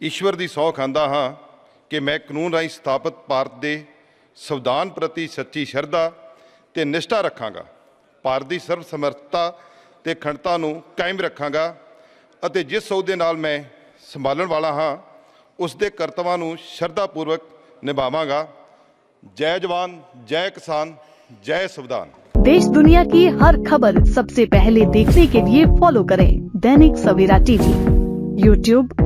ਈਸ਼ਵਰ ਦੀ ਸਹੁੰ ਖਾਂਦਾ ਹਾਂ ਕਿ ਮੈਂ ਕਾਨੂੰਨ ਰਾਹੀਂ ਸਥਾਪਿਤ ਭਾਰਤ ਦੇ ਸੰਵਿਧਾਨ ਪ੍ਰਤੀ ਸੱਚੀ ਸ਼ਰਧਾ ਤੇ ਨਿਸ਼ਠਾ ਰੱਖਾਂਗਾ ਭਾਰਤ ਦੀ ਸਰਵ ਸਮਰੱਥਾ ਤੇ ਅਖੰਡਤਾ ਨੂੰ ਕਾਇਮ ਰੱਖਾਂਗਾ ਅਤੇ ਜਿਸ ਸਹੁਦੇ ਨਾਲ ਮੈਂ ਸੰਭਾਲਣ ਵਾਲਾ ਹਾਂ ਉਸ ਦੇ ਕਰਤੱਵਾਂ ਨੂੰ ਸ਼ਰਧਾਪੂਰਵਕ ਨਿਭਾਵਾਂਗਾ ਜੈ ਜਵਾਨ ਜੈ ਕਿਸਾਨ ਜੈ ਸੰਵਿਧਾਨ देश दुनिया की हर खबर सबसे पहले देखने के लिए फॉलो करें दैनिक सवेरा टीवी यूट्यूब